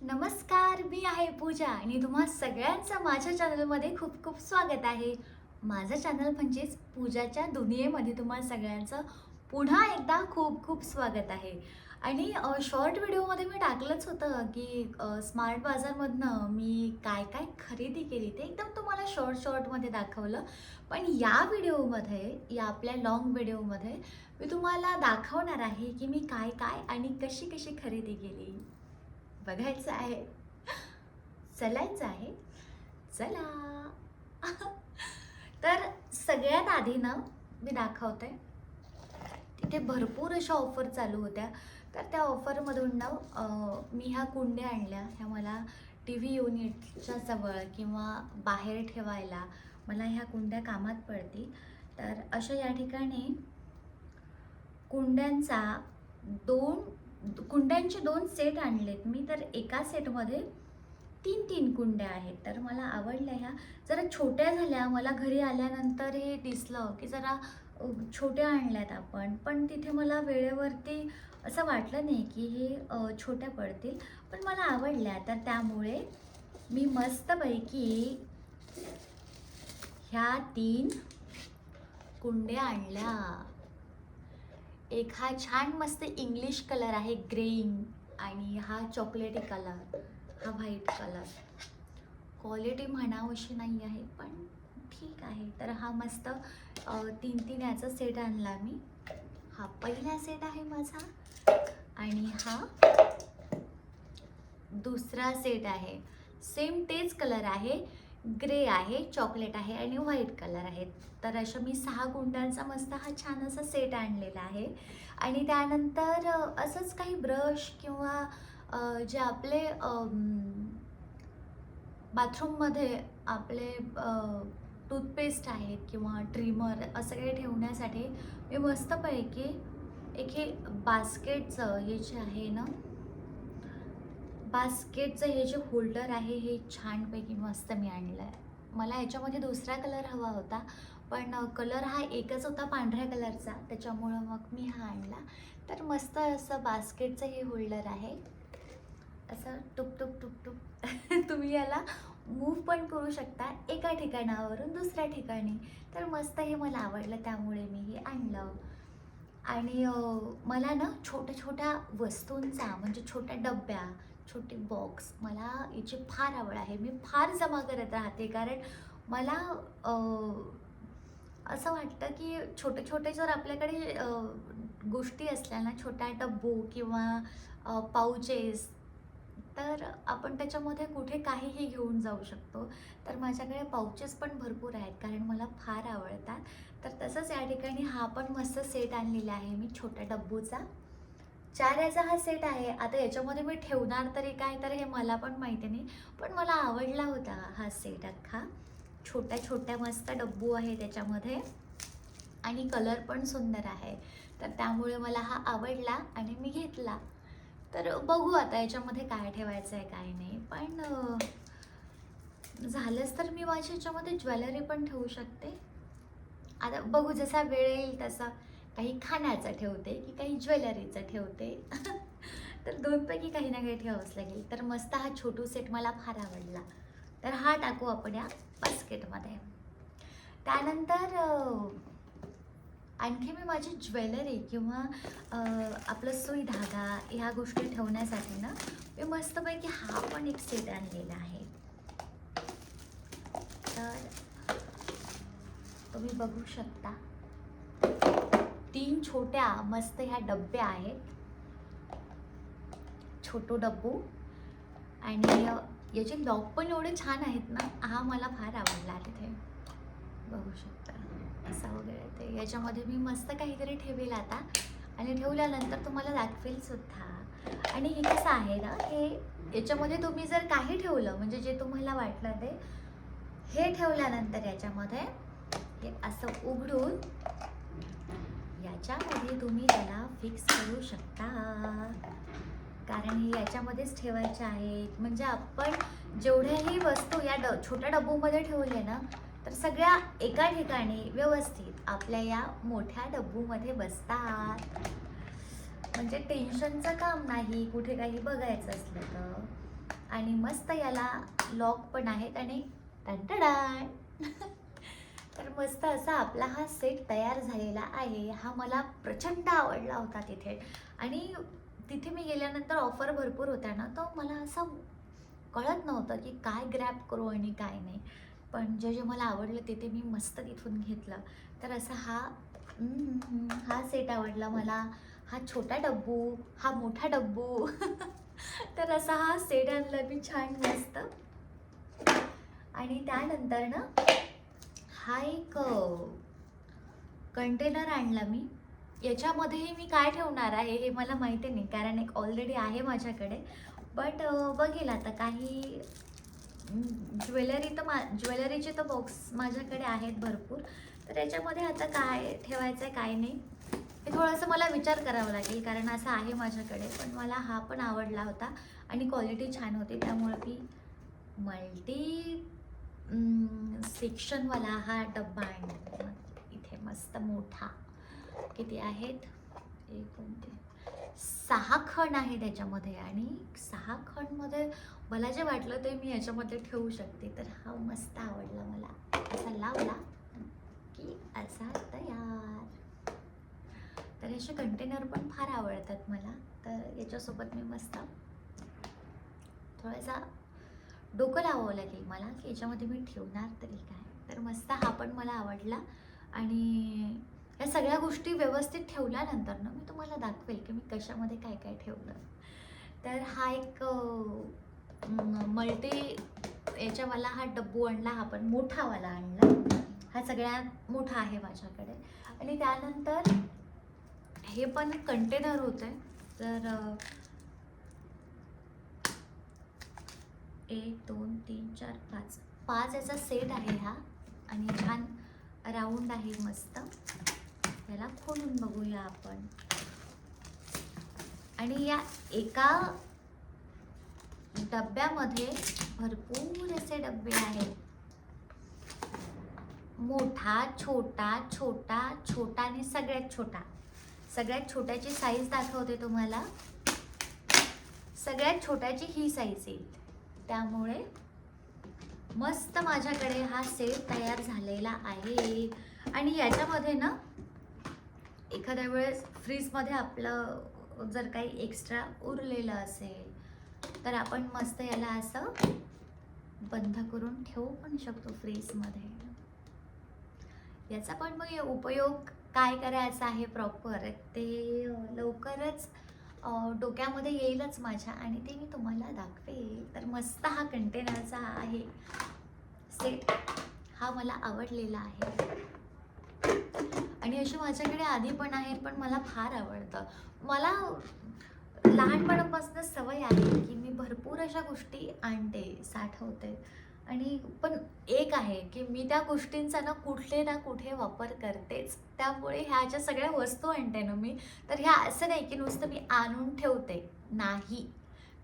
नमस्कार मी आहे पूजा आणि तुम्हा सगळ्यांचं माझ्या चॅनलमध्ये खूप खूप स्वागत आहे. माझं चॅनल म्हणजेच पूजाच्या दुनियेमध्ये तुम्हा सगळ्यांचं पुन्हा एकदा खूप खूप स्वागत आहे. आणि शॉर्ट व्हिडिओमध्ये मी टाकलंच होतं की स्मार्ट बाजारमधनं मी काय काय खरेदी केली ते एकदम तुम्हाला शॉर्ट शॉर्टमध्ये दाखवलं. पण या व्हिडिओमध्ये या आपल्या लॉंग व्हिडिओमध्ये मी तुम्हाला दाखवणार आहे की मी काय काय आणि कशी कशी खरेदी केली. बघायचं आहे. चलायचं आहे. चला. तर सगळ्यात आधी ना मी दाखवते. तिथे भरपूर अशा ऑफर चालू होत्या. तर त्या ऑफरमधून ना मी ह्या कुंड्या आणल्या. ह्या मला टी व्ही युनिटच्या जवळ किंवा बाहेर ठेवायला मला ह्या कुंड्या कामात पडतील. तर अशा या ठिकाणी कुंड्यांचा दोन कुंड्यांचे दोन सेट आणलेत. मी तर एका सेटमध्ये तीन तीन कुंड्या आहेत. तर मला आवडल्या ह्या. जरा छोट्या झाल्या. मला घरी आल्यानंतर हे दिसलं की जरा छोट्या आणल्यात आपण. पण तिथे मला वेळेवरती असं वाटलं नाही की हे छोट्या पडतील. पण मला आवडल्या. तर त्यामुळे मी मस्तपैकी ह्या तीन कुंड्या आणल्या. एक हा छान मस्त इंग्लिश कलर आहे ग्रेइंग आणि हा चॉकलेटी कलर हा व्हाईट कलर क्वालिटी म्हणावशी नाही आहे पण ठीक आहे. तर हा मस्त तीन तीन याचा सेट आणला मी. हा पहिला सेट आहे माझा. आणि हा दुसरा सेट आहे. सेम तेच कलर आहे. ग्रे आहे चॉकलेट आहे आणि व्हाईट कलर आहेत तर अशा मी सहा गुंडांचा मस्त हा छान असा सेट आणलेला आहे. आणि त्यानंतर असंच काही ब्रश किंवा जे आपले बाथरूममध्ये आपले टूथपेस्ट आहेत किंवा ट्रिमर असं काही ठेवण्यासाठी मी मस्तपैकी एक हे बास्केटचं हे जे आहे ना बास्केटचं हे जे होल्डर आहे हे छानपैकी मस्त मी आणलं आहे मला याच्यामध्ये दुसरा कलर हवा होता पण कलर हा एकच होता पांढऱ्या कलरचा त्याच्यामुळं मग मी हा आणला. तर मस्त असं बास्केटचं हे होल्डर आहे. असं टुप टुप टुप टुप. तुम्ही याला मूव पण करू शकता एका ठिकाणावरून दुसऱ्या ठिकाणी. तर मस्त हे मला आवडलं त्यामुळे मी हे आणलं. आणि मला ना छोट्या छोट्या वस्तूंचा म्हणजे छोट्या डब्या छोटे बॉक्स मला याची फार आवड आहे. मी फार जमा करत राहते. कारण मला असं वाटतं की छोटे छोटे जर आपल्याकडे गोष्टी असल्या ना छोट्या डब्बू किंवा पाउचेस तर आपण त्याच्यामध्ये कुठे काहीही घेऊन जाऊ शकतो. तर माझ्याकडे पाउचेस पण भरपूर आहेत. कारण मला फार आवडतात. तर तसंच या ठिकाणी हा पण मस्त सेट आणलेला आहे मी छोट्या डब्बूचा चार याचा हा सेट आहे. आता याच्यामध्ये मी ठेवणार तरी काय तर हे मला पण माहिती नाही. पण मला आवडला होता हा सेट अख्खा. छोट्या छोट्या मस्त डब्बू आहे त्याच्यामध्ये. आणि कलर पण सुंदर आहे. तर त्यामुळे मला हा आवडला आणि मी घेतला. तर बघू आता याच्यामध्ये काय ठेवायचं आहे काय नाही. पण झालंच तर मी माझ्या याच्यामध्ये ज्वेलरी पण ठेवू शकते. आता बघू जसा वेळ येईल तसा. काही खाण्याचं ठेवते की काही ज्वेलरीचं ठेवते. तर दोनपैकी काही ना काही ठेवावंच लागेल. तर मस्त हा छोटू सेट मला फार आवडला. तर हा टाकू आपण या बास्केटमध्ये त्यानंतर आणखी मी माझी ज्वेलरी किंवा आपलं सुई धागा ह्या गोष्टी ठेवण्यासाठी ना मी मस्तपैकी हा पण एक सेट आणलेला आहे. तर तुम्ही बघू शकता. तीन छोट्या मस्त ह्या डब्या आहेत. छोटो डब्बू. आणि याचे लॉक पण एवढे छान आहेत ना हा मला फार आवडला तिथे. बघू शकता. असा वगैरे ते. याच्यामध्ये मी मस्त काहीतरी ठेवेल आता. आणि ठेवल्यानंतर तुम्हाला दाखवेल सुद्धा. आणि हे कसं आहे ना हे याच्यामध्ये तुम्ही जर काही ठेवलं म्हणजे जे तुम्हाला वाटलं ते हे ठेवल्यानंतर याच्यामध्ये हे असं उघडून याच्यामध्ये तुम्ही त्याला फिक्स करू शकता. कारण हे याच्यामध्येच ठेवायचे आहेत. म्हणजे आपण जेवढ्याही वस्तू या ड छोट्या डब्बूमध्ये ठेवले ना तर सगळ्या एका ठिकाणी व्यवस्थित आपल्या या मोठ्या डब्बूमध्ये बसतात. म्हणजे टेन्शनचं काम नाही कुठे काही बघायचं असलं तर. आणि मस्त याला लॉक पण आहेत आणि टंटडाण तर मस्त असा आपला हा सेट तयार झालेला आहे. हा मला प्रचंड आवडला होता तिथे. आणि तिथे मी गेल्यानंतर ऑफर भरपूर होत्या ना तर मला असं कळत नव्हतं की काय ग्रॅप करू आणि काय नाही. पण जे जे मला आवडलं ते ते मी मस्त तिथून घेतलं. तर असा हा हा सेट आवडला मला. हा छोटा डब्बू हा मोठा डब्बू. तर असा हा सेट आणला मी छान मस्त. आणि त्यानंतर ना हा एक कंटेनर आणला मी. याच्यामध्येही मी काय ठेवणार आहे हे मला माहिती नाही कारण एक ऑलरेडी आहे माझ्याकडे. बट बघेल आता काही ज्वेलरी तर मा ज्वेलरीचे तर बॉक्स माझ्याकडे आहेत भरपूर. तर याच्यामध्ये आता काय ठेवायचं आहे काय नाही. हे थोडंसं मला विचार करावा लागेल कारण असं आहे माझ्याकडे. पण मला हा पण आवडला होता आणि क्वालिटी छान होती त्यामुळे मी मल्टी सेक्शनवाला हा डब्बा आणला इथे मस्त मोठा. किती आहेत? एक ते सहा खण आहे त्याच्यामध्ये आणि सहा खणमध्ये मला जे वाटलं ते मी याच्यामध्ये ठेवू शकते. तर हा मस्त आवडला मला. असा लावला. की असा तयार. तर असे कंटेनर पण फार आवडतात मला. तर याच्यासोबत मी मस्त थोडासा डोकं लावावं लागेल. मला की याच्यामध्ये मी ठेवणार तरी काय? तर मस्त हा पण मला आवडला. आणि या सगळ्या गोष्टी व्यवस्थित ठेवल्यानंतर ना मी तुम्हाला दाखवेल की मी कशामध्ये काय काय ठेवलं. तर हा एक मल्टी याच्यावाला हा डब्बू आणला हा पण मोठावाला आणला. हा सगळ्यात मोठा आहे माझ्याकडे. आणि त्यानंतर हे पण कंटेनर होते तर एक दोन तीन चार पाच. पाच याचा सेट आहे हा. आणि छान राऊंड आहे मस्त. याला खोलून बघूया आपण. आणि या एका डब्यामध्ये भरपूर असे डबे आहेत. मोठा छोटा छोटा छोटा आणि सगळ्यात छोटा. सगळ्यात छोट्याची साईज दाखवते तुम्हाला. सगळ्यात छोट्याची ही साईज येईल. त्यामुळे मस्त माझ्याकडे हा सेट तयार झालेला आहे. आणि याच्यामध्ये ना एखाद्या वेळेस फ्रीजमध्ये आपलं जर काही एक्स्ट्रा उरलेलं असेल तर आपण मस्त याला असं बंद करून ठेवू पण शकतो फ्रीजमध्ये. याचा पण मग उपयोग काय करायचा आहे प्रॉपर ते लवकरच डोक्यामध्ये येईलच माझ्या आणि ते मी तुम्हाला दाखवेल. तर मस्त हा कंटेनरचा आहे सेट हा मला आवडलेला आहे. आणि असे माझ्याकडे आधी पण आहेत पण मला फार आवडतं. मला लहानपणापासून सवय आहे की मी भरपूर अशा गोष्टी आणते साठवते. आणि पण एक आहे की मी त्या गोष्टींचा ना कुठले ना कुठे वापर करतेच. त्यामुळे ह्या ज्या सगळ्या वस्तू आणते ना मी तर ह्या असं नाही की नुसतं मी आणून ठेवते. नाही.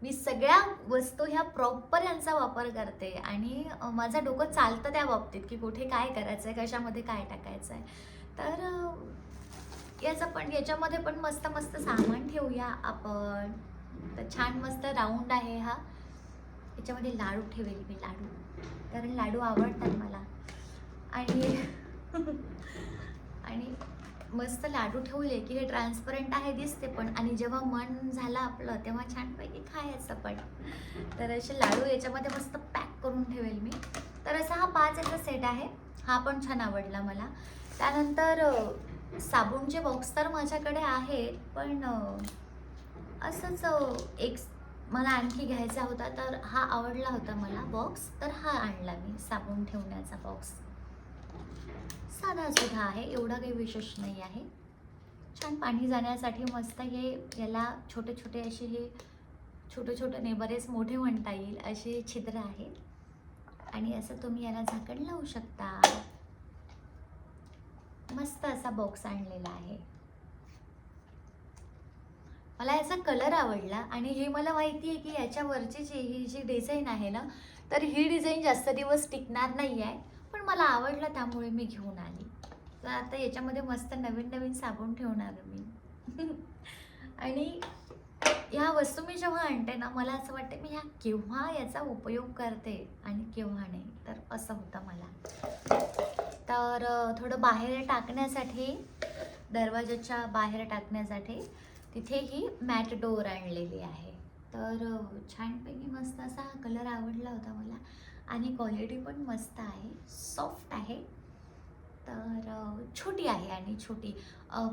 मी सगळ्या वस्तू ह्या प्रॉपर यांचा वापर करते आणि माझं डोकं चालतं त्या बाबतीत की कुठे काय करायचं आहे कशामध्ये काय टाकायचं आहे तर याचं पण याच्यामध्ये पण मस्त मस्त सामान ठेवूया आपण. तर छान मस्त राऊंड आहे हा. याच्यामध्ये लाडू ठेवेल मी लाडू. कारण लाडू आवडतात मला. आणि आणि मस्त लाडू ठेवले की हे ट्रान्सपरंट आहे दिसते पण आणि जेव्हा मन झालं आपलं तेव्हा छानपैकी खायचं पण. तर असे लाडू याच्यामध्ये मस्त पॅक करून ठेवेल मी. तर असा हा पाच याचा सेट आहे. हा पण छान आवडला मला. त्यानंतर अ, बॉक्स तर माझ्याकडे आहेत पण असंच एक मला आणखी घ्यायचा होता तर हा आवडला होता मला बॉक्स तर हा आणला मी साबण ठेवण्याचा बॉक्स साधा सुद्धा आहे एवढा काही विशेष नाही आहे. छान पाणी जाण्यासाठी मस्त हे याला छोटे छोटे असे हे छोटे छोटे नाही बरेच मोठे म्हणता येईल असे छिद्र आहेत आणि असं तुम्ही याला झाकण लावू शकता. मस्त असा बॉक्स आणलेला आहे. मला याचा कलर आवडला आणि हे मला माहिती आहे की याच्यावरची जी ही जी डिझाईन आहे ना तर ही डिझाईन जास्त दिवस टिकणार नाही आहे पण मला आवडला त्यामुळे मी घेऊन आली. तर आता याच्यामध्ये मस्त नवीन नवीन साबण ठेवणार मी. आणि ह्या वस्तू मी जेव्हा आणते ना मला असं वाटतं मी ह्या केव्हा याचा उपयोग करते आणि केव्हा नाही तर असं होतं मला. तर थोडं बाहेर टाकण्यासाठी दरवाजाच्या बाहेर टाकण्यासाठी तिथे ही मॅट डोअर आणलेली आहे. तर छानपैकी मस्त असा हा कलर आवडला होता मला. आणि क्वालिटी पण मस्त आहे. सॉफ्ट आहे. तर छोटी आहे आणि छोटी.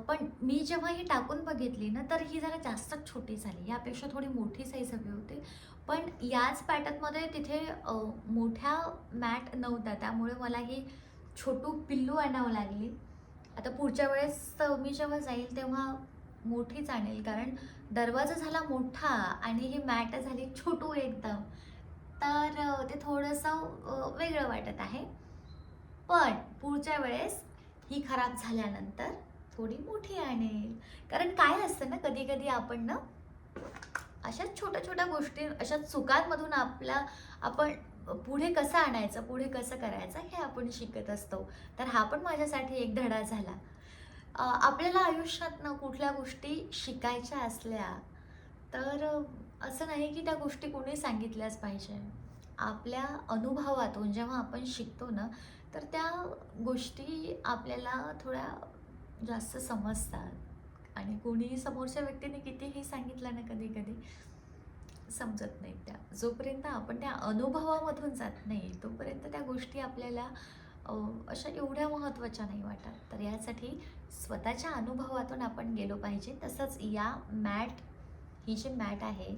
पण मी जेव्हा ही टाकून बघितली ना तर ही जरा जास्तच छोटी झाली. यापेक्षा थोडी मोठी साईज हवी होती. पण याच पॅटर्नमध्ये तिथे मोठ्या मॅट नव्हत्या. त्यामुळे मला ही छोटू पिल्लू आणावं लागली. आता पुढच्या वेळेस मी जेव्हा जाईल तेव्हा मोठीच आणेल कारण दरवाजा झाला मोठा आणि ही मॅट झाली छोटू एकदम. तर ते थोडंसं वेगळं वाटत आहे. पण पुढच्या वेळेस ही खराब झाल्यानंतर थोडी मोठी आणेल. कारण काय असतं ना कधी कधी आपण ना अशाच छोट्या छोट्या गोष्टी अशा चुकांमधून आपला आपण पुढे कसं आणायचं पुढे कसं करायचं हे आपण शिकत असतो. तर हा पण माझ्यासाठी एक धडा झाला. आपल्याला आयुष्यात ना कुठल्या गोष्टी शिकायच्या असल्या तर असं नाही की त्या गोष्टी कोणी सांगितल्याच पाहिजे. आपल्या अनुभवातून जेव्हा आपण शिकतो ना तर त्या गोष्टी आपल्याला थोड्या जास्त समजतात. आणि कोणी समोरच्या व्यक्तीने कितीही सांगितलं ना कधी कधी समजत नाही त्या. जोपर्यंत आपण त्या अनुभवामधून जात नाही तोपर्यंत त्या गोष्टी आपल्याला अशा एवढ्या महत्त्वाच्या नाही वाटत. तर यासाठी स्वतःच्या अनुभवातून आपण गेलो पाहिजे. तसंच या मॅट ही जी मॅट आहे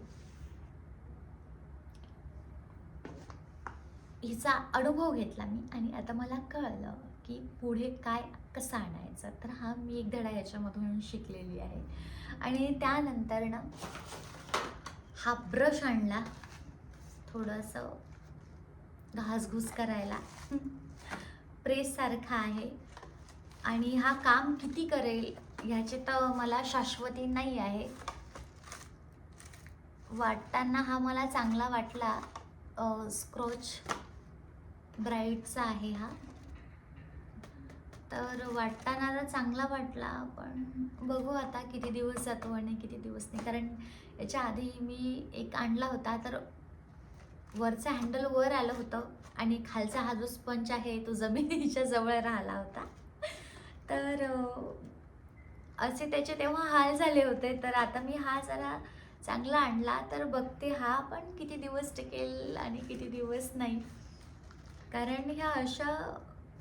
हिचा अनुभव घेतला मी. आणि आता मला कळलं की पुढे काय कसं आणायचं. तर हा मी एक धडा याच्यामधून शिकलेली आहे. आणि त्यानंतर ना हा ब्रश आणला. थोडंसं घासघूस करायला. प्रेससारखा आहे. आणि हा काम किती करेल ह्याची तर मला शाश्वती नाही आहे. वाटताना हा मला चांगला वाटला स्क्रोच ब्राईटचा आहे हा. तर वाटताना तर चांगला वाटला पण बघू आता किती दिवस जातो आणि किती दिवस नाही. कारण याच्या आधी मी एक आणला होता तर वरचं हँडल वर आलं होतं. आणि खालचा हा जो स्पंज आहे तो जमिनीच्या जवळ राहिला होता. तर असे त्याचे तेव्हा हाल झाले होते. तर आता मी हा जरा चांगला आणला तर बघते हा पण किती दिवस टिकेल आणि किती दिवस नाही. कारण ह्या अशा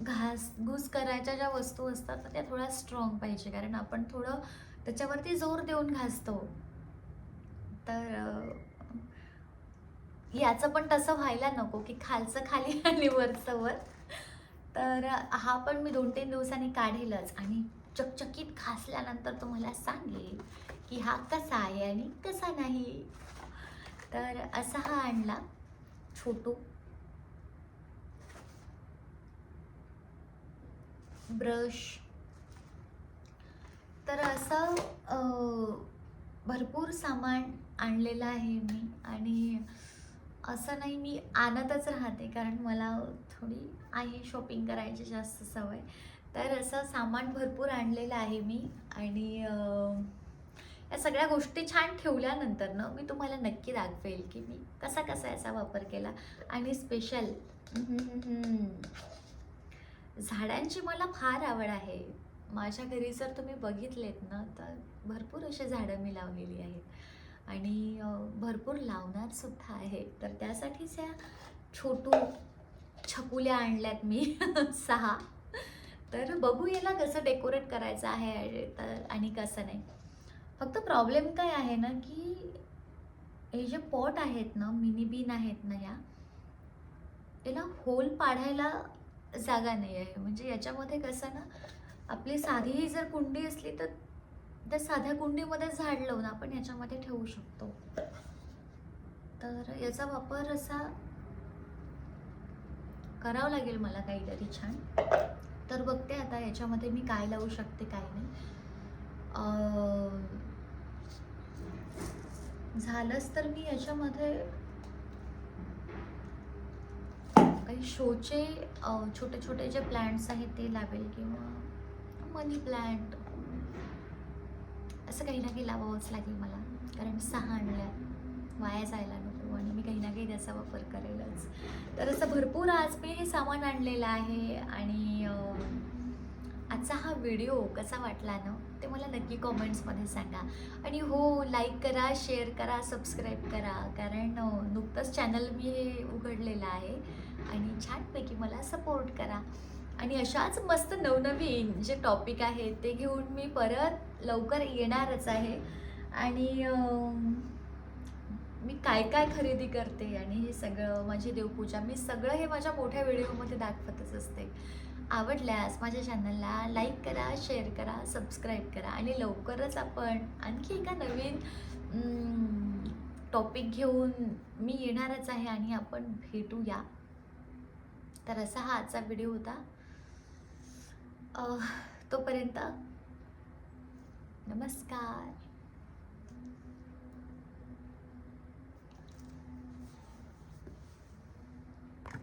घास घूस करायच्या ज्या वस्तू असतात तर त्या थोड्या स्ट्रॉंग पाहिजे. कारण आपण थोडं त्याच्यावरती जोर देऊन घासतो. तर याचं पण तसं व्हायला नको की खालचं खाली आणि वरचं वर. तर हा पण मी दोन तीन दिवसांनी काढेलच आणि चकचकीत खासल्यानंतर तुम्हाला सांगेल की हा कसा आहे आणि कसा नाही. तर असा हा आणला. छोटू. ब्रश. तर असं भरपूर सामान आणलेलं आहे मी आणि असं नाही मी आणतच राहते. कारण मला थोडी आहे शॉपिंग करायची जास्त सवय. तर असं सामान भरपूर आणलेलं आहे मी. आणि या सगळ्या गोष्टी छान ठेवल्यानंतर ना मी तुम्हाला नक्की दाखवेल की मी कसा कसा याचा वापर केला. आणि स्पेशल झाडांची मला फार आवड आहे. माझ्या घरी जर तुम्ही बघितलेत ना तर भरपूर असे झाडं मी लावलेली आहेत. आणि भरपूर लावणारसुद्धा आहे. तर त्यासाठीच ह्या छोटू छकुल्या आणल्यात मी सहा. तर बघू याला कसं डेकोरेट करायचं आहे तर आणि कसं नाही. फक्त प्रॉब्लेम काय आहे ना की हे जे पॉट आहेत ना मिनी बीन आहेत ना या याला होल पाडायला जागा नाही आहे. म्हणजे याच्यामध्ये कसं ना आपली साधीही जर कुंडी असली तर त्या साध्या कुंडीमध्ये झाड लावून आपण याच्यामध्ये ठेवू शकतो. तर याचा वापर असा करावा लागेल मला काहीतरी छान. तर बघते आता याच्यामध्ये मी काय लावू शकते काय नाही. झालंच तर मी याच्यामध्ये काही शोचे छोटे छोटे जे प्लॅन्ट्स आहेत ते लावेल किंवा मनी प्लांट असं काही ना काही लावावंच लागेल मला. कारण सहा आणल्या. वाया जायला नको आणि मी काही ना काही त्याचा वापर करेलच. तर असं भरपूर आज मी हे सामान आणलेलं आहे आणि आजचा हा व्हिडिओ कसा वाटला ना ते मला नक्की कॉमेंट्समध्ये सांगा. आणि हो लाईक करा शेअर करा सबस्क्राईब करा. कारण नुकतंच चॅनल मी हे उघडलेलं आहे. आणि छानपैकी मला सपोर्ट करा. आणि अशाच मस्त नवनवीन जे टॉपिक आहेत ते घेऊन मी परत लवकर येणारच आहे. आणि मी काय काय खरेदी करते आणि हे सगळं माझी देवपूजा मी सगळं हे माझ्या मोठ्या व्हिडिओमध्ये दाखवतच असते. आवडल्यास माझ्या चॅनलला लाईक करा शेअर करा सबस्क्राईब करा आणि लवकरच आपण आणखी एका नवीन टॉपिक घेऊन मी येणारच आहे आणि आपण भेटूया. तर असा हा आजचा व्हिडिओ होता. तोपर्यंत नमस्कार.